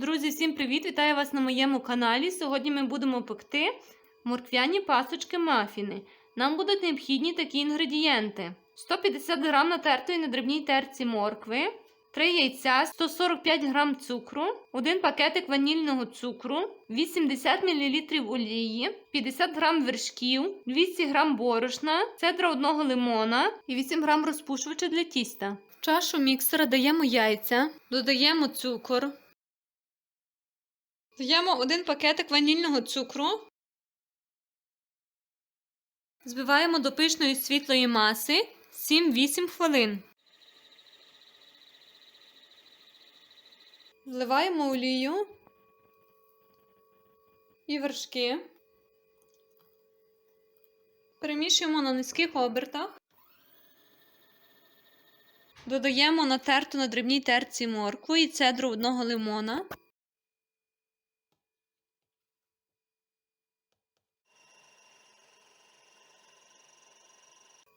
Друзі, всім привіт! Вітаю вас на моєму каналі. Сьогодні ми будемо пекти морквяні пасочки мафіни. Нам будуть необхідні такі інгредієнти: 150 г натертої на дрібній терці моркви, 3 яйця, 145 г цукру, 1 пакетик ванільного цукру, 80 мл олії, 50 г вершків, 200 г борошна, цедра одного лимона і 8 г розпушувача для тіста. В чашу міксера даємо яйця, додаємо цукор. Додаємо один пакетик ванільного цукру. Збиваємо до пишної світлої маси 7-8 хвилин. Вливаємо олію і вершки. Перемішуємо на низьких обертах. Додаємо натерту на дрібній терці моркву і цедру одного лимона.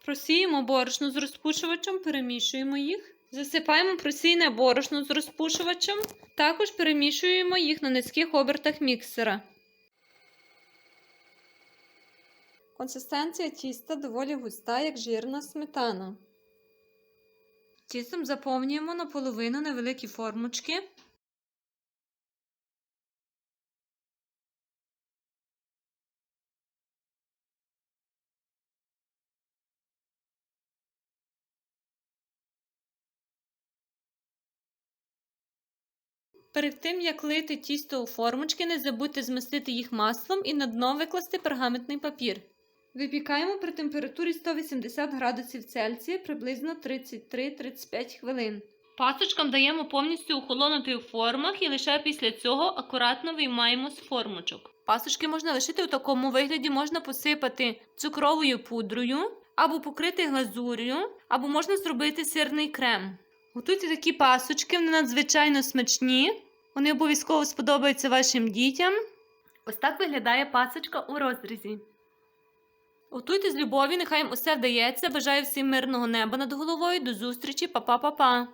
Просіємо борошно з розпушувачем, перемішуємо їх. Засипаємо просійне борошно з розпушувачем. Також перемішуємо їх на низьких обертах міксера. Консистенція тіста доволі густа, як жирна сметана. Тістом заповнюємо наполовину невеликі формочки. Перед тим, як лити тісто у формочки, не забудьте змастити їх маслом і на дно викласти пергаментний папір. Випікаємо при температурі 180 градусів Цельсія приблизно 33-35 хвилин. Пасочкам даємо повністю охолонути у формах і лише після цього акуратно виймаємо з формочок. Пасочки можна лишити у такому вигляді, можна посипати цукровою пудрою, або покрити глазур'ю, або можна зробити сирний крем. Готуйте такі пасочки, вони надзвичайно смачні. Вони обов'язково сподобаються вашим дітям. Ось так виглядає пасочка у розрізі. Готуйте з любові, нехай їм усе вдається. Бажаю всім мирного неба над головою. До зустрічі, па-па-па-па!